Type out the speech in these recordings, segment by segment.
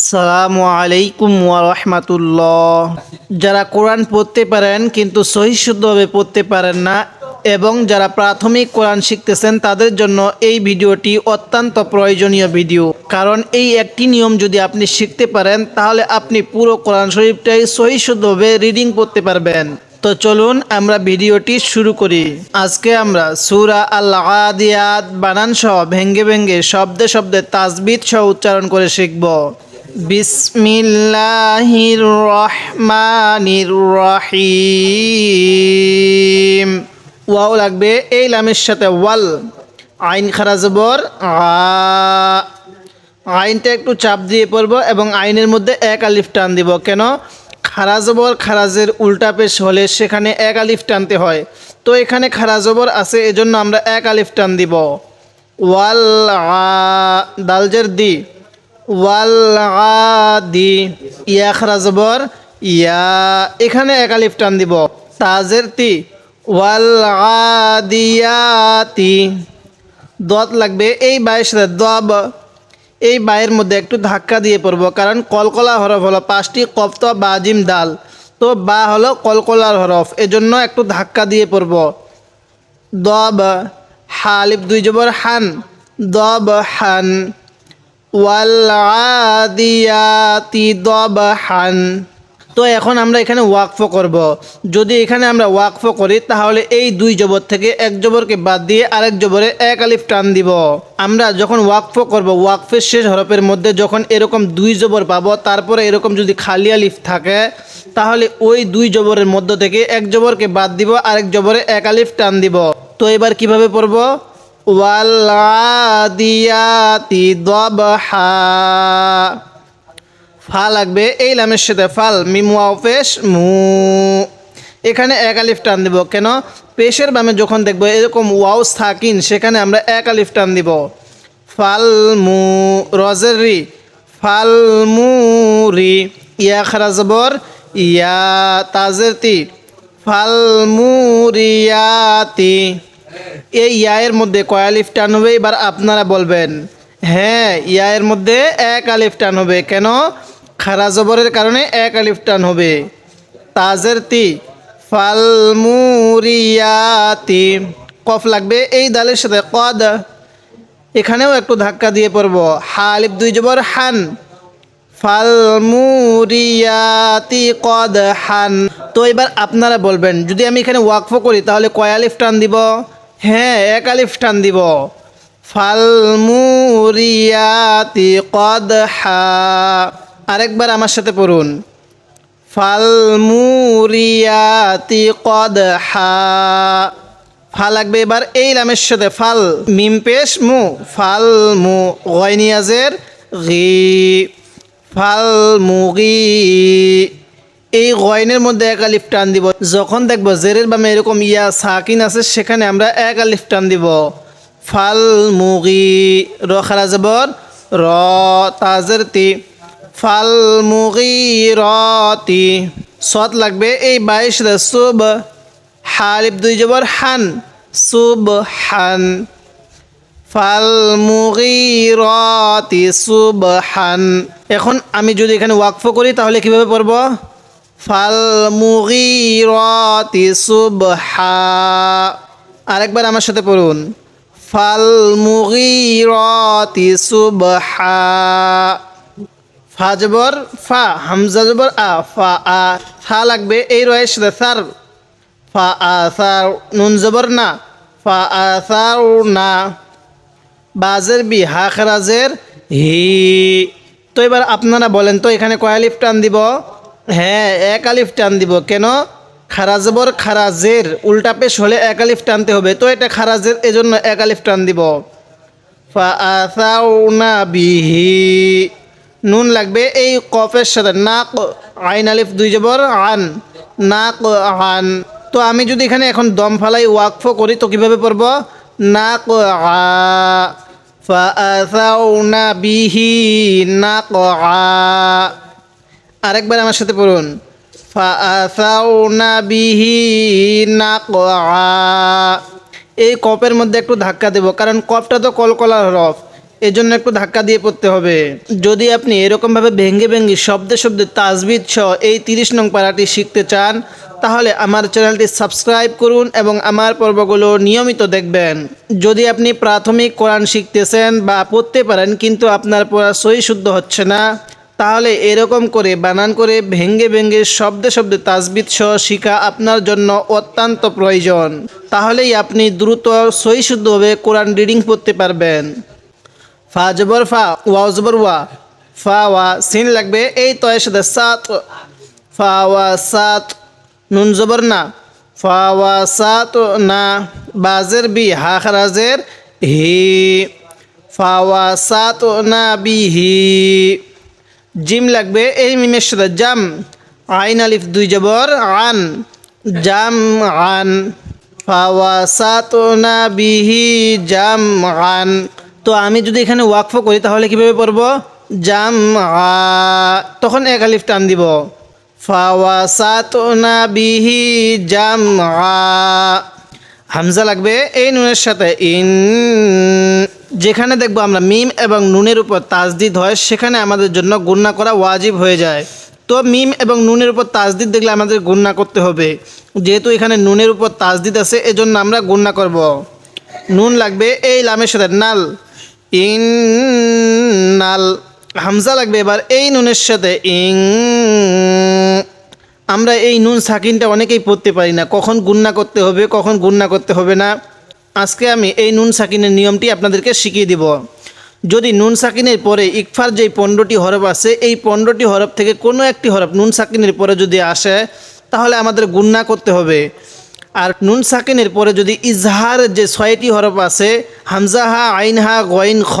আসসালামু আলাইকুম ওয়ারহমাতুল্লাহ যারা কোরআন পড়তে পারেন, কিন্তু সহি শুদ্ধভাবে পড়তে পারেন না, এবং যারা প্রাথমিক কোরআন শিখতেছেন, তাদের জন্য এই ভিডিওটি অত্যন্ত প্রয়োজনীয় ভিডিও। কারণ এই একটি নিয়ম যদি আপনি শিখতে পারেন, তাহলে আপনি পুরো কোরআন শরীফটাই সহি শুদ্ধভাবে রিডিং পড়তে পারবেন। তো চলুন আমরা ভিডিওটি শুরু করি। আজকে আমরা সুরা আল আদিয়াত বানান সহ ভেঙ্গে ভেঙ্গে শব্দে শব্দে তাজবিদ সহ উচ্চারণ করে শিখব। বিসমিল্লাহির রহমানির রহিম ওয়াও লাগবে, এই লামের সাথে ওয়াল, আইন খারা জবর আ। আইনটা একটু চাপ দিয়ে পড়ব এবং আইনের মধ্যে এক আলিফ টান দিব। কেন? খারাজবর খারাজের উল্টা পেশ হলে সেখানে এক আলিফ টানতে হয়। তো এখানে খারাজবর আছে, এজন্য আমরা এক আলিফ টান দিব। ওয়াল দালজের দি। ওয়াল আ দি ইয়া খারাজবর ইয়া, এখানে এক আলিফ টান দিব। তাজের তি ওয়াল আদিয়াতি দত লাগবে এই বাইয়ের সাথে, দব। এই বায়ের মধ্যে একটু ধাক্কা দিয়ে পড়ব, কারণ কলকলা হরফ হলো পাঁচটি কপ্ত বাজিম ডাল তো বা হলো কলকলার হরফ, এজন্য একটু ধাক্কা দিয়ে পড়ব। দব হালিফ দুই জবর, হান। দব, হান। তো এখন আমরা এখানে ওয়াকফ করব। যদি এখানে আমরা ওয়াকফ করি, তাহলে এই দুই জবর থেকে এক জবরকে বাদ দিয়ে আরেক জবরে এক আলিফ টান দিব। আমরা যখন ওয়াকফ করব, ওয়াকফের শেষ হরফের মধ্যে যখন এরকম দুই জবর পাব, তারপরে এরকম যদি খালি আলিফ থাকে, তাহলে ওই দুই জবরের মধ্য থেকে এক জবরকে বাদ দিব, আরেক জবরে এক আলিফ টান দিব। তো এবার কীভাবে পড়ব? ওয়াল্লাদিয়াতি দবহা। ফা লাগবে, এই লামের সাথে ফাল, মিম ওয়াও পেশ, মু। এখানে এক আলিফ টান দিব, কেন? পেশের বামে যখন দেখব এরকম ওয়াও সাকিন, সেখানে আমরা এক আলিফ টান দিব। ফাল মু, রজের রি। ফাল মু রি। ইয়া খারা জবর ইয়া তাজের তি। ফাল মু রিয়াতি এই ইয়ায়ের মধ্যে কয় আলিফ টান হবে? এবার আপনারা বলবেন হ্যাঁ ইয়ায়ের মধ্যে এক আলিফ টান হবে। কেন? খারা জবরের কারণে এক আলিফ টান হবে। তাজের তি ফালমুরিয়াতি কফ লাগবে এই দালের সাথে। কদ, এখানেও একটু ধাক্কা দিয়ে পড়ব। হালিফ দুই জবর, হান। ফালমুরিয়াতি কদ, হান। তো এবার আপনারা বলবেন, যদি আমি এখানে ওয়াকফ করি, তাহলে কয় আলিফ টান দিব? হ্যাঁ এক আলিফ টান দিব। ফাল মুরিয়াতি কদ আরেকবার আমার সাথে পড়ুন। ফাল মুরিয়াতি কদ ফা লাগবে এবার এই লামের সাথে। ফাল মিম পেশ, মু। ফাল মু গয়নিয়াজের ঘি ফাল মুগি। এই গয়নের মধ্যে এক আলিফ টান দিব। যখন দেখব জেরের বামে এরকম ইয়া সাকিন আছে, সেখানে আমরা এক আলিফ টান দিব। ফাল মুগি, র খারা জবর, র তাজের তি ফাল মুগি, রতি। সৎ লাগবে এই বাইশ সুব হালিফ দুই জবর হান, সুব হান। ফাল মুগিরতি সুবহান এখন আমি যদি এখানে ওয়াকফ করি, তাহলে কীভাবে পড়ব? ফাল মুগিরতি সুবহা। আরেকবার আমার সাথে পড়ুন। ফাল মুগিরতি সুবহা। ফা জবর, ফা, হামজা জবর, আ, ফা আ ফা লাগবে এই সাথে, সার। ফা, আ সার নুন জবর না। ফা, আ সার না। বাজের বি, হা, খারাজের হি। তো এবার আপনারা বলেন, তো এখানে কয় আলিফ টান দিব? হ্যাঁ এক আলিফ টান দিব। কেন? খারাজবর খারাজের উল্টা পেশ হলে এক আলিফ টানতে হবে। তো এটা খারাজের এজন্য এক আলিফ টান দিব। ফা আসাউনা বিহি। নুন লাগবে এই কফের সাথে। নাক, আইন আলিফ দুই জবর, আন, নাক, আন। তো আমি যদি এখানে এখন দম ফালাই, ওয়াকফ করি, তো কীভাবে পড়ব? নাক, আ। ফাআসাউনা বিহি, নাক, আ। আরেকবার আমার সাথে পড়ুন। এই কপের মধ্যে একটু ধাক্কা দেব, কারণ কপটা তো কলকলার হরফ জন্য একটু ধাক্কা দিয়ে পড়তে হবে। যদি আপনি এরকমভাবে ভেঙ্গে ভেঙ্গে শব্দে শব্দে তাজবিদ সহ এই তিরিশ নং পাড়াটি শিখতে চান, তাহলে আমার চ্যানেলটি সাবস্ক্রাইব করুন এবং আমার পর্বগুলো নিয়মিত দেখবেন। যদি আপনি প্রাথমিক কোরআন শিখতেছেন বা পড়তে পারেন, কিন্তু আপনার পড়া সহি শুদ্ধ হচ্ছে না তাহলে এরকম করে বানান করে ভেঙ্গে ভেঙ্গে শব্দে শব্দে তাজবিদ সহ শিখা আপনার জন্য অত্যন্ত প্রয়োজন। তাহলেই আপনি দ্রুত সহি শুদ্ধভাবে কোরআন রিডিং পড়তে পারবেন। ফা জবর ফা ওয়া জবর ওয়া, ফা ওয়া, সিন লাগবে, এই তো এর সাথে সাত। ফা ওয়া সাত, নুন জবর না। ফা ওয়া সাত না, বাজের বি, হা খারাজের হি। ফা ওয়া সাত না বি, হি। জিম লাগবে, এই মিমের সাথে জাম, আইন আলিফ দুই জবর, আন, জাম, আন ফাওয়াসাত না বিহি জাম, আন। তো আমি যদি এখানে ওয়াকফ করি, তাহলে কীভাবে পড়ব? জাম তখন এক আলিফ টান দিব। ফাওয়াসাত না বিহি জাম, আ। হামজা লাগবে এই নুনের সাথে। ইন যেখানে দেখব আমরা মিম এবং নুনের উপর তাজদিদ হয়, সেখানে আমাদের জন্য গুণনা করা ওয়াজিব হয়ে যায়। তো মিম এবং নুনের উপর তাজদিদ দেখলে আমাদের গুণনা করতে হবে। যেহেতু এখানে নুনের উপর তাজদিদ আছে, এজন্য আমরা গুণনা করব। নুন লাগবে এই লামের সাথে, নাল। ইন নাল। হামজা লাগবে এবার এই নুনের সাথে। ইং আমরা এই নুন সাকিনটা অনেকেই পড়তে পারি না। কখন গুন্না করতে হবে, কখন গুন্না করতে হবে না। আজকে আমি এই নুন সাকিনের নিয়মটি আপনাদেরকে শিখিয়ে দিব। যদি নুন সাকিনের পরে ইকফার যেই পনেরোটি হরফ আছে, এই পনেরোটি হরফ থেকে কোনো একটি হরফ নুন সাকিনের পরে যদি আসে, তাহলে আমাদের গুন্না করতে হবে। আর নুন সাকিনের পরে যদি ইজহার যে ছয়টি হরফ আছে, হামজাহা, আইনহা গইন খ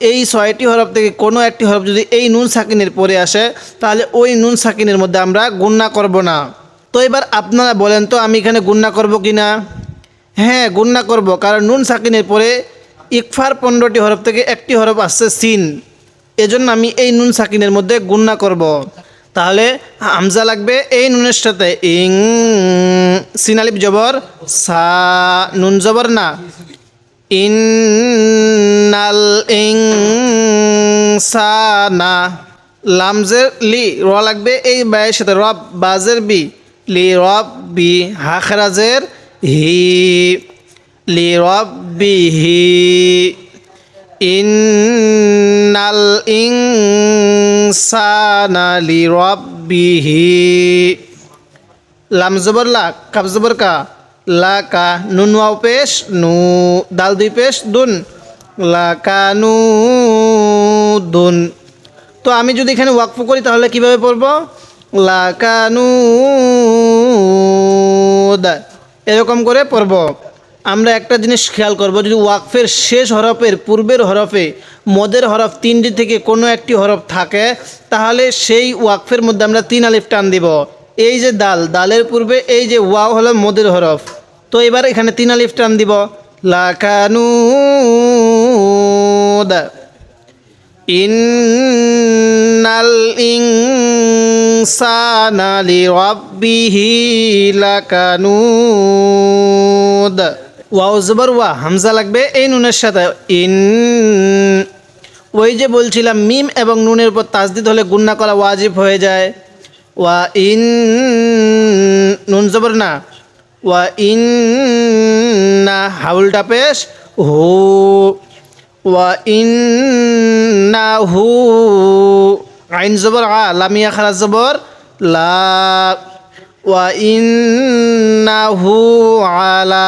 এই ছয়টি হরফ থেকে কোনো একটি হরফ যদি এই নুন সাকিনের পরে আসে, তাহলে ওই নুন সাকিনের মধ্যে আমরা গুন্না করব না। তো এবার আপনারা বলেন, তো আমি এখানে গুন্না করব কি না? হ্যাঁ গুন্না করব, কারণ নুন সাকিনের পরে ইকফার পনেরোটি হরফ থেকে একটি হরফ আসছে সিন। এজন্য আমি এই নুন সাকিনের মধ্যে গুন্না করব। তাহলে হামজা লাগবে এই নুনের সাথে। ইং সিনালিপ জবর, সা, নুন জবর না। ইন্নাল ইনসানা। লামজের লি, র লাগবে এই বায়ের সাথে, রব বাজের বি। লি, রব বি হাখরাজের হি। লি, রব বি হি। ইন্নাল ইনসানা, লি, রব বিহি লাম জবর লা কাব জবর কা। লা কা নুন ওয়াও পেশ নু দাল দুই পেশ দুন লা কা নু দুন তো আমি যদি এখানে ওয়াকফ করি, তাহলে কীভাবে পড়ব? লা কা নু দা। এরকম করে পড়ব। আমরা একটা জিনিস খেয়াল করব, যদি ওয়াকফের শেষ হরফের পূর্বের হরফে মদের হরফ তিনটি থেকে কোনো একটি হরফ থাকে, তাহলে সেই ওয়াকফের মধ্যে আমরা তিন আলিফ টান দিব। এই যে দাল, দালের পূর্বে এই যে ওয়াও হলো মদের হরফ। তো এবার এখানে তিন আলিফ টান দিব। লাকানু দা। ইন্নাল ইনসানা লিরাব্বিহি লাকানুদ ওয়াও জবর ওয়া, হামজা লাগবে এই নুনের সাথে। ইন ওই যে বলছিলাম, মিম এবং নুনের উপর তাজদিদ হলে গুন্না করা ওয়াজিব হয়ে যায়। ওয়া ইন নুন জবর না ওয়া ইন্না হাউলটা পেশ হু। ওয়া ইন্না হু। আইন জবর আ, লামিয়া খারাজ জবর লা আলা।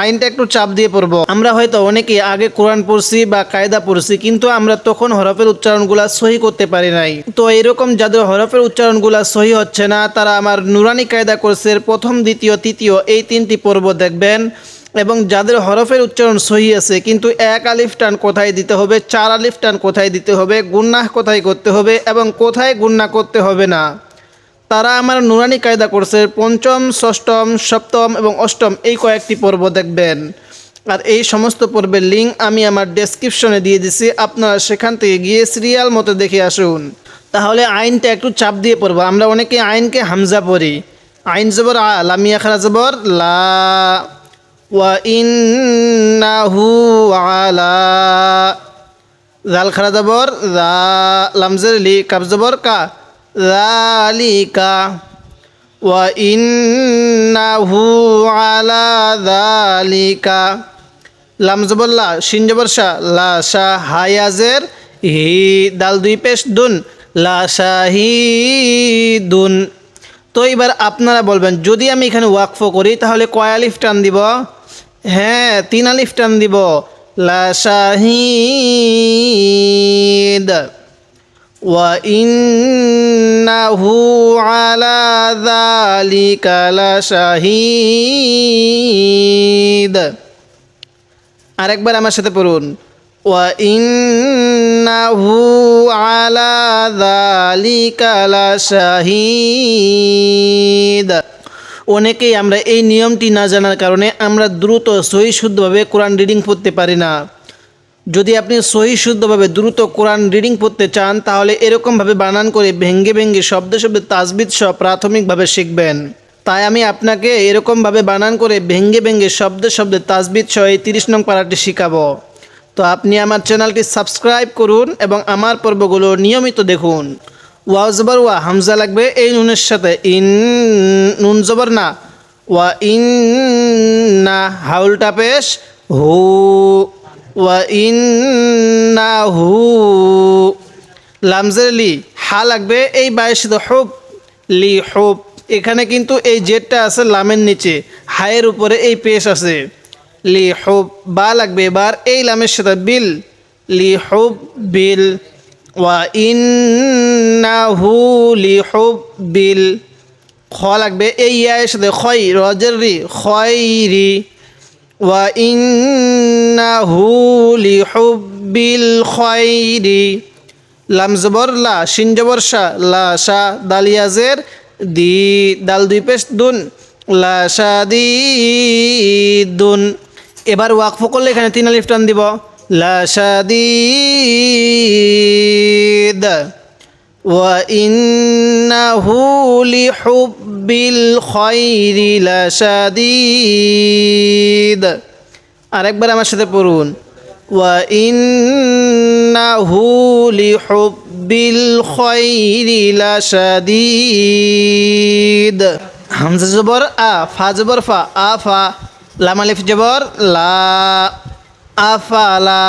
আইনটা একটু চাপ দিয়ে পড়ব। আমরা হয়তো অনেকে আগে কোরআন পড়ছি বা কায়দা পড়ছি, কিন্তু আমরা তখন হরফের উচ্চারণগুলা সহি করতে পারি নাই। তো এরকম যাদের হরফের উচ্চারণগুলা সহি হচ্ছে না, তারা আমার নুরানি কায়দা কোর্সের প্রথম, দ্বিতীয়, তৃতীয়, এই তিনটি পর্ব দেখবেন। এবং যাদের হরফের উচ্চারণ সহি আছে, কিন্তু এক আলিফ টান কোথায় দিতে হবে, চার আলিফ টান কোথায় দিতে হবে, গুন্নাহ কোথায় করতে হবে, এবং কোথায় গুন্না করতে হবে না। তারা আমার নুরানি কায়দা করছে। পঞ্চম, ষষ্ঠম, সপ্তম এবং অষ্টম এই কয়েকটি পর্ব দেখবেন। আর এই সমস্ত পর্বের লিঙ্ক আমি আমার ডেসক্রিপশনে দিয়ে দিছি। আপনারা সেখান থেকে গিয়ে সিরিয়াল মতো দেখে আসুন। তাহলে আইনটা একটু চাপ দিয়ে পড়ব। আমরা অনেকে আইনকে হামজা পড়ি। আইন জবর, আ, লামিয়া খারা জবর, লা, ওয়া ইন্নাহু আলা, জাল খারা জবর, রা, লামজের লি, কাব জবর, কা। রালিকা ওয়া ইন্নাহু আলা যালিকা লাম জবর লা, শিন জবর শা, লা শা হায়াজের হি, দাল দুই পেশ দুন, লা শাহিদুন তো এবার আপনারা বলবেন, যদি আমি এখানে ওয়াকফ করি, তাহলে কয় আলিফ টান দিব? হ্যাঁ তিন আলিফ টান দিব। লা শাহিদ وإنه على ذلك لشهيد আরেকবার আমার সাথে পড়ুন وإنه على ذلك لشهيد অনেকেই আমরা এই নিয়মটি না জানার কারণে আমরা দ্রুত সহি শুদ্ধভাবে কোরআন রিডিং পড়তে পারি না যদি আপনি সহি শুদ্ধভাবে দ্রুত কোরআন রিডিং পড়তে চান, তাহলে এরকমভাবে বানান করে ভেঙ্গে ভেঙ্গে শব্দে শব্দে তাজবিদ সহ প্রাথমিকভাবে শিখবেন। তাই আমি আপনাকে এরকমভাবে বানান করে ভেঙ্গে ভেঙ্গে শব্দে শব্দে তাজবিদ সহ এই তিরিশ নং পাড়াটি শিখাবো। তো আপনি আমার চ্যানেলটি সাবস্ক্রাইব করুন এবং আমার পর্বগুলো নিয়মিত দেখুন। ওয়া জবর ওয়া, হামজা লাগবে, এই নুনের সাথে। ইন, নুন জবর না। ওয়া ইন, না, হাউলটা পেশ, হু। ওয়া ইন না হু লামজের লি, হা লাগবে, এই বাইশিত হুব, লি হুব। এখানে কিন্তু এই জেটটা আছে লামের নিচে, হায়ের উপরে এই পেশ আছে। লি হুব, বা লাগবে এবার এই লামের সাথে বিল, লি হুব, বিল। ওয়া ইন্নাহু লি হুব, বিল। খ লাগবে, এই ইয়ার সাথে খয় রজের রি, খয়রি। ওয়া ইন্নাহু লি হুব্বিল খয়রি লাম জবর, লা শিন জবর, শা, লা শা দালিয়াজের দি, দাল দুই পেশ, দুন, লা শা, দি, দুন। এবার ওয়াকফ করলে এখানে তিন আলিফ টান দিব। লা শা দি। وإنه لحب الخير لشديد আরেকবার আমার সাথে পড়ুন وإنه لحب الخير لشديد হামজা জবর আ ফা জবর ফা আ ফা লাম আলিফ জবর লা আফালা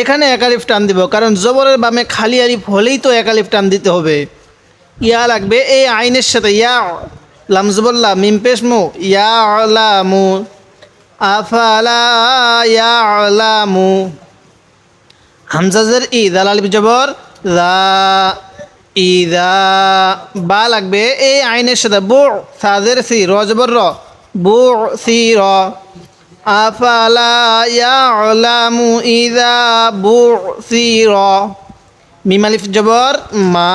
এখানে একালিফ টান দিব, কারণ জবরের বামে খালি আলিফ হলেই তো একালিফ টান দিতে হবে। ইয়া লাগবে এই আইনের সাথে, ইয়া লামজবল্লা মিম পেশমু ইয়া লামু আফালা ইয়া লামু হামজাজের ই, দাল আলিফ জবর ইদা বা লাগবে এই আইনের সাথে, বু সাজের সি, র জবর সি, র। আফালা ইয়ালামু ইদা বুসিরা? মিম আলিফ জবর, মা।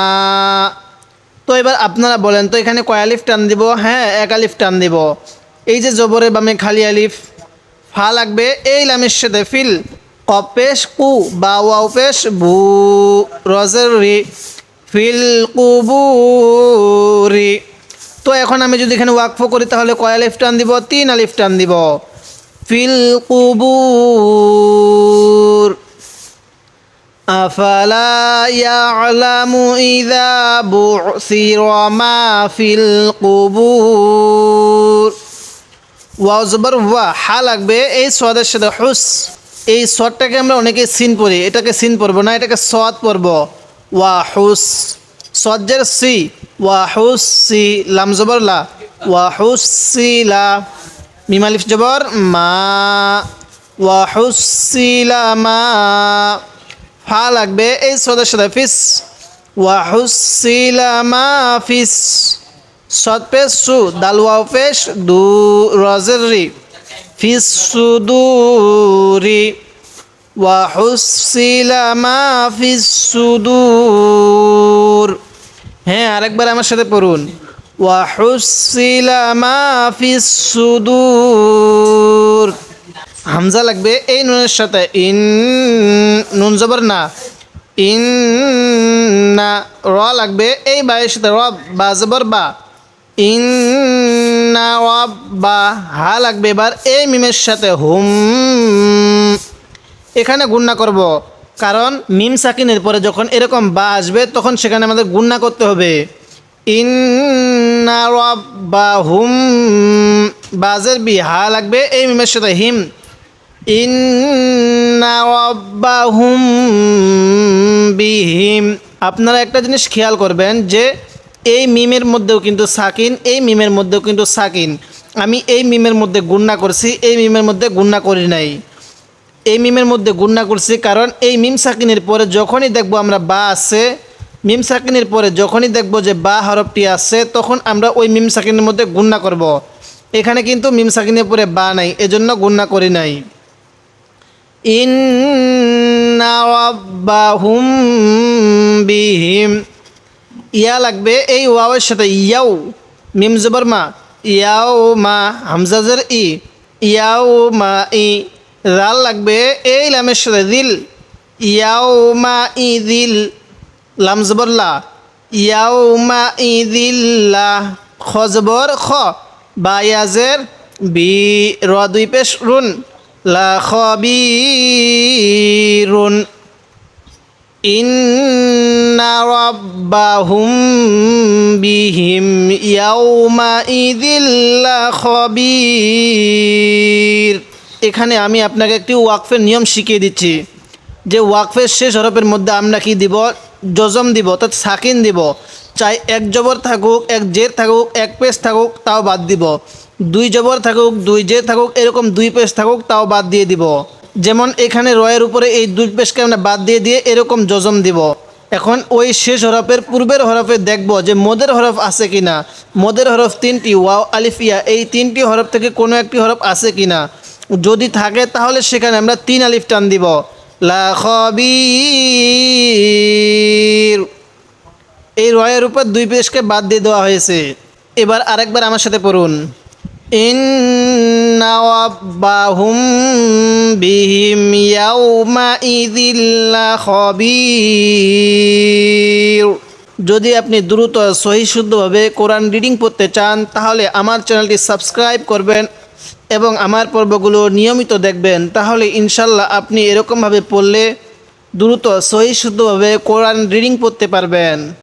তো এবার আপনারা বলেন, তো এখানে কয় আলিফ টান দিব? হ্যাঁ এক আলিফ টান দিব। এই যে জবরের বামে খালি আলিফ, ফা লাগবে, এই লামের সাথে ফিল, কপেশ কু, বা ওয়াও পেশ, বু, রজের রি, ফিল কুবুরি। তো এখন আমি যদি এখানে ওয়াকফ করি, তাহলে কয় আলিফ টান দিব? তিন আলিফ টান দিব। ফিল কুবুর أفلا يعلم إذا بعثر ما في القبور ওয়াও জবর ওয়া হা লাগবে এই সদের সাথে হুস এই সদটাকে আমরা অনেকে সিন পড়ি এটাকে সিন পড়বো না এটাকে সদ পড়ব ওয়া হুস সজ্জের সি ওয়া হুস সি লাম জবর লা ওয়া হুস সি লা মিমালিফ জবর, মা, ওয়া হুস সি মা, ফা লাগবে এই সদের সাথে, ফিস, ওয়া হুস সি লা মা, ফিস সদ পেশ, সু, দাল, ওয়াও পেশ, দু, রজের রি, ফিস সুদুরি হুসিলা মা, ফিস সুদুর হ্যাঁ আরেকবার আমার সাথে পড়ুন। সুদুর হামজা লাগবে, এই নুনের সাথে, ইন, নুন জবর না, ইন, না, র লাগবে, এই বায়ের সাথে র বা জবর, বা, ইন ইন্না বা, হা লাগবে, এবার এই মিমের সাথে, হুম, এখানে গুণনা করব, কারণ মিম সাকিনের পরে যখন এরকম বা আসবে, তখন সেখানে আমাদের গুণনা করতে হবে। ইন্না রাব্বাহুম, বাজের বিহা লাগবে এই মিমের সাথে, হিম। ইন্না রাব্বাহুম বিহিম। আপনারা একটা জিনিস খেয়াল করবেন যে এই মিমের মধ্যেও কিন্তু সাকিন, এই মিমের মধ্যেও কিন্তু সাকিন। আমি এই মিমের মধ্যে গুণনা করছি, এই মিমের মধ্যে গুণনা করি নাই। এই মিমের মধ্যে গুণনা করছি কারণ এই মিম সাকিনের পরে যখনই দেখব আমরা বা আছে মিম সাকিনের পরে যখনই দেখব যে বা হরফটি আছে, তখন আমরা ওই মিম সাকিনের মধ্যে গুণনা করব। এখানে কিন্তু মিম সাকিনের পরে বা নাই, এজন্য গুণনা করি নাই। রাব্বাহুম বিহিম। ইয়া লাগবে এই ওয়াওয়ের সাথে ইয়াও, মিম জবর মা। ইয়াও মা হামজাজের ই। ইয়াও মা ই। রাল লাগবে এই লামের সাথে দিল। ইয়াও মা ই দিল। লাম জবর লা। ইয়াও মা ই দিল্লা খ। খ বা, র দুই পেশ রুন। লা খবিরুন ইন্না রাব্বাহুম বিহিম ইয়াউমাইযিল খবির। এখানে আমি আপনাকে একটি ওয়াকফের নিয়ম শিখিয়ে দিচ্ছি। যে ওয়াকফের শেষ হরফের মধ্যে আমরা কি দিব? জজম দিব, অর্থাৎ সাকিন দিব। চাই এক জবর থাকুক, এক জের থাকুক, এক পেজ থাকুক, তাও বাদ দিব। দুই জবর থাকুক, দুই জের থাকুক, এরকম দুই পেজ থাকুক, তাও বাদ দিয়ে দিব। যেমন এখানে রয়ের উপরে এই দুই পেশকে আমরা বাদ দিয়ে দিয়ে এরকম জজম দিব। এখন ওই শেষ হরফের পূর্বের হরফে দেখব যে মদের হরফ আছে কিনা। মদের হরফ তিনটি, ওয়াও আলিফিয়া এই তিনটি হরফ থেকে কোনো একটি হরফ আছে কি না যদি থাকে তাহলে সেখানে আমরা তিন আলিফ টান দিব। লা খবির এই রয়ের উপর দুই পেশকে বাদ দিয়ে দেওয়া হয়েছে। এবার আরেকবার আমার সাথে পড়ুন। যদি আপনি দ্রুত, সহি শুদ্ধভাবে কোরআন রিডিং পড়তে চান, তাহলে আমার চ্যানেলটি সাবস্ক্রাইব করবেন এবং আমার পর্বগুলো নিয়মিত দেখবেন। তাহলে ইনশাল্লাহ আপনি এরকমভাবে পড়লে দ্রুত, সহি শুদ্ধভাবে কোরআন রিডিং পড়তে পারবেন।